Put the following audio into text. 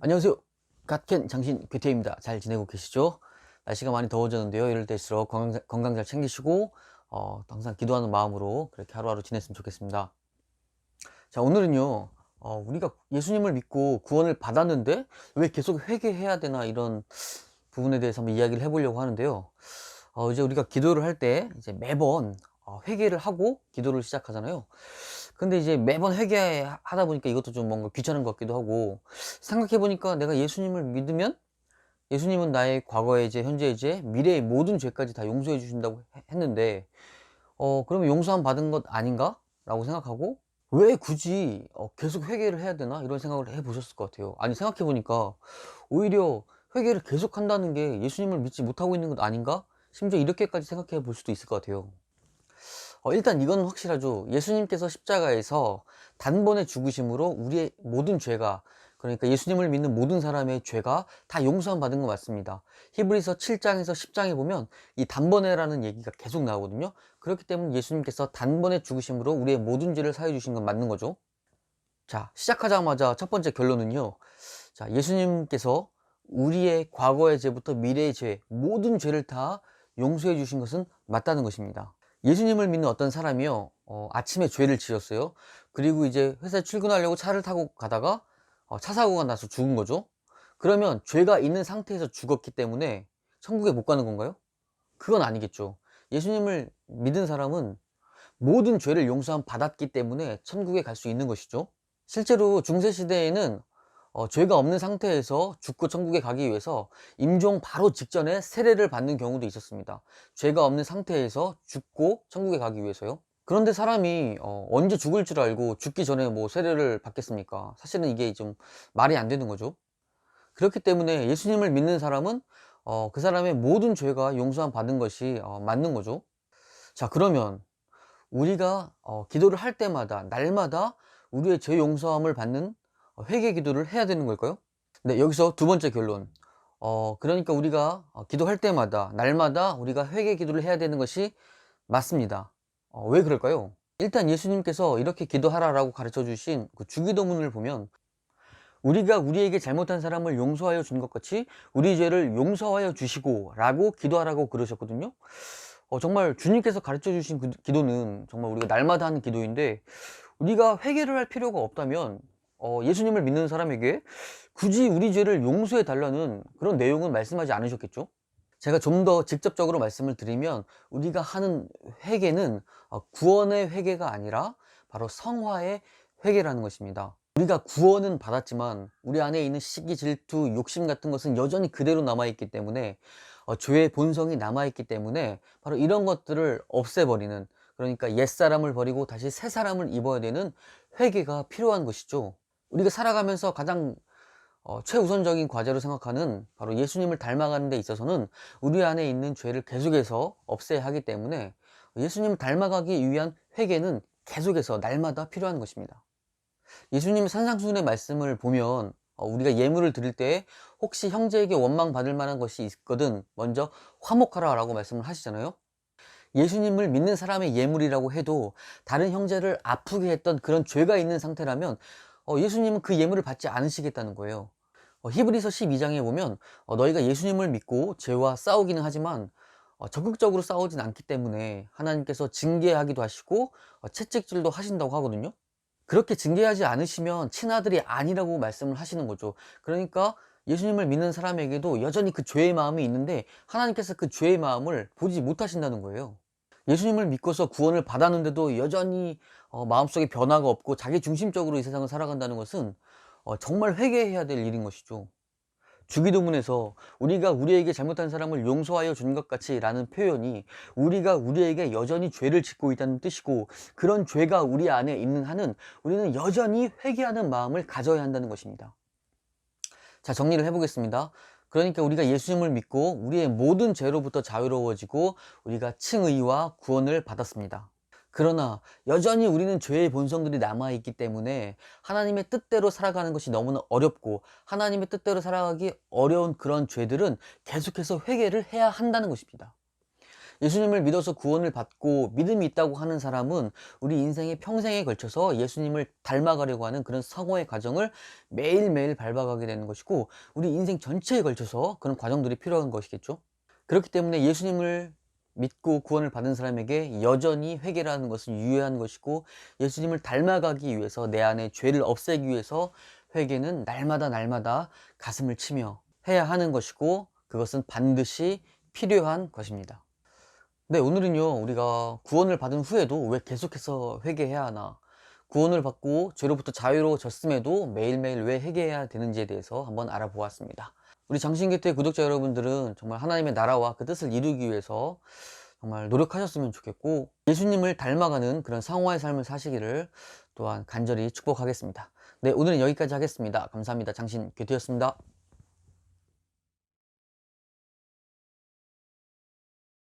안녕하세요. 갓캔 장신 괴테입니다. 잘 지내고 계시죠? 날씨가 많이 더워졌는데요. 이럴 때일수록 건강, 건강 잘 챙기시고 어, 항상 기도하는 마음으로 그렇게 하루하루 지냈으면 좋겠습니다. 자, 오늘은요. 어, 우리가 예수님을 믿고 구원을 받았는데 왜 계속 회개해야 되나 이런 부분에 대해서 한번 이야기를 해보려고 하는데요. 어, 이제 우리가 기도를 할 때 이제 매번 어, 회개를 하고 기도를 시작하잖아요. 근데 이제 매번 회개하다 보니까 이것도 좀 뭔가 귀찮은 것 같기도 하고 생각해 보니까 내가 예수님을 믿으면 예수님은 나의 과거의 죄, 현재의 죄, 미래의 모든 죄까지 다 용서해 주신다고 해- 했는데 어 그러면 용서함 받은 것 아닌가? 라고 생각하고 왜 굳이 어, 계속 회개를 해야 되나? 이런 생각을 해 보셨을 것 같아요. 아니 생각해 보니까 오히려 회개를 계속 한다는 게 예수님을 믿지 못하고 있는 것 아닌가? 심지어 이렇게까지 생각해 볼 수도 있을 것 같아요. 어, 일단 이건 확실하죠. 예수님께서 십자가에서 단번에 죽으심으로 우리의 모든 죄가 그러니까 예수님을 믿는 모든 사람의 죄가 다 용서함 받은 거 맞습니다. 히브리서 7장에서 10장에 보면 이 단번에라는 얘기가 계속 나오거든요. 그렇기 때문에 예수님께서 단번에 죽으심으로 우리의 모든 죄를 사해 주신 건 맞는 거죠. 자, 시작하자마자 첫 번째 결론은요. 자, 예수님께서 우리의 과거의 죄부터 미래의 죄, 모든 죄를 다 용서해 주신 것은 맞다는 것입니다. 예수님을 믿는 어떤 사람이요, 어, 아침에 죄를 지었어요. 그리고 이제 회사에 출근하려고 차를 타고 가다가 어, 차 사고가 나서 죽은 거죠. 그러면 죄가 있는 상태에서 죽었기 때문에 천국에 못 가는 건가요? 그건 아니겠죠. 예수님을 믿은 사람은 모든 죄를 용서함 받았기 때문에 천국에 갈 수 있는 것이죠. 실제로 중세시대에는 어, 죄가 없는 상태에서 죽고 천국에 가기 위해서 임종 바로 직전에 세례를 받는 경우도 있었습니다. 죄가 없는 상태에서 죽고 천국에 가기 위해서요. 그런데 사람이 어, 언제 죽을 줄 알고 죽기 전에 뭐 세례를 받겠습니까? 사실은 이게 좀 말이 안 되는 거죠. 그렇기 때문에 예수님을 믿는 사람은 어, 그 사람의 모든 죄가 용서함 받은 것이 어, 맞는 거죠. 자, 그러면 우리가 어, 기도를 할 때마다 날마다 우리의 죄 용서함을 받는 어, 회개 기도를 해야 되는 걸까요? 네, 여기서 두 번째 결론. 어, 그러니까 우리가 어, 기도할 때마다 날마다 우리가 회개 기도를 해야 되는 것이 맞습니다. 어, 왜 그럴까요? 일단 예수님께서 이렇게 기도하라라고 가르쳐 주신 그 주기도문을 보면 우리가 우리에게 잘못한 사람을 용서하여 준 것 같이 우리 죄를 용서하여 주시고 라고 기도하라고 그러셨거든요. 어, 정말 주님께서 가르쳐 주신 그 기도는 정말 우리가 날마다 하는 기도인데 우리가 회개를 할 필요가 없다면 어, 예수님을 믿는 사람에게 굳이 우리 죄를 용서해 달라는 그런 내용은 말씀하지 않으셨겠죠? 제가 좀 더 직접적으로 말씀을 드리면 우리가 하는 회개는 어, 구원의 회개가 아니라 바로 성화의 회개라는 것입니다. 우리가 구원은 받았지만 우리 안에 있는 시기, 질투, 욕심 같은 것은 여전히 그대로 남아있기 때문에 어, 죄의 본성이 남아있기 때문에 바로 이런 것들을 없애버리는 그러니까 옛사람을 버리고 다시 새 사람을 입어야 되는 회개가 필요한 것이죠. 우리가 살아가면서 가장 어, 최우선적인 과제로 생각하는 바로 예수님을 닮아가는 데 있어서는 우리 안에 있는 죄를 계속해서 없애야 하기 때문에 예수님을 닮아가기 위한 회개는 계속해서 날마다 필요한 것입니다. 예수님의 산상수훈의 말씀을 보면 어, 우리가 예물을 드릴 때 혹시 형제에게 원망 받을 만한 것이 있거든 먼저 화목하라 라고 말씀을 하시잖아요. 예수님을 믿는 사람의 예물이라고 해도 다른 형제를 아프게 했던 그런 죄가 있는 상태라면 어, 예수님은 그 예물을 받지 않으시겠다는 거예요. 어, 히브리서 12장에 보면 어, 너희가 예수님을 믿고 죄와 싸우기는 하지만 어, 적극적으로 싸우진 않기 때문에 하나님께서 징계하기도 하시고 어, 채찍질도 하신다고 하거든요. 그렇게 징계하지 않으시면 친아들이 아니라고 말씀을 하시는 거죠. 그러니까 예수님을 믿는 사람에게도 여전히 그 죄의 마음이 있는데 하나님께서 그 죄의 마음을 보지 못하신다는 거예요. 예수님을 믿고서 구원을 받았는데도 여전히 어, 마음속에 변화가 없고 자기 중심적으로 이 세상을 살아간다는 것은 어, 정말 회개해야 될 일인 것이죠. 주기도문에서 우리가 우리에게 잘못한 사람을 용서하여 준 것 같이 라는 표현이 우리가 우리에게 여전히 죄를 짓고 있다는 뜻이고 그런 죄가 우리 안에 있는 한은 우리는 여전히 회개하는 마음을 가져야 한다는 것입니다. 자, 정리를 해보겠습니다. 그러니까 우리가 예수님을 믿고 우리의 모든 죄로부터 자유로워지고 우리가 칭의와 구원을 받았습니다. 그러나 여전히 우리는 죄의 본성들이 남아있기 때문에 하나님의 뜻대로 살아가는 것이 너무나 어렵고 하나님의 뜻대로 살아가기 어려운 그런 죄들은 계속해서 회개를 해야 한다는 것입니다. 예수님을 믿어서 구원을 받고 믿음이 있다고 하는 사람은 우리 인생의 평생에 걸쳐서 예수님을 닮아가려고 하는 그런 성화의 과정을 매일매일 밟아가게 되는 것이고 우리 인생 전체에 걸쳐서 그런 과정들이 필요한 것이겠죠. 그렇기 때문에 예수님을 믿고 구원을 받은 사람에게 여전히 회개라는 것은 유효한 것이고 예수님을 닮아가기 위해서 내 안에 죄를 없애기 위해서 회개는 날마다 날마다 가슴을 치며 해야 하는 것이고 그것은 반드시 필요한 것입니다. 네, 오늘은요, 우리가 구원을 받은 후에도 왜 계속해서 회개해야 하나, 구원을 받고 죄로부터 자유로워졌음에도 매일매일 왜 회개해야 되는지에 대해서 한번 알아보았습니다. 우리 장신교회 구독자 여러분들은 정말 하나님의 나라와 그 뜻을 이루기 위해서 정말 노력하셨으면 좋겠고 예수님을 닮아가는 그런 상호의 삶을 사시기를 또한 간절히 축복하겠습니다. 네, 오늘은 여기까지 하겠습니다. 감사합니다. 장신 교태였습니다.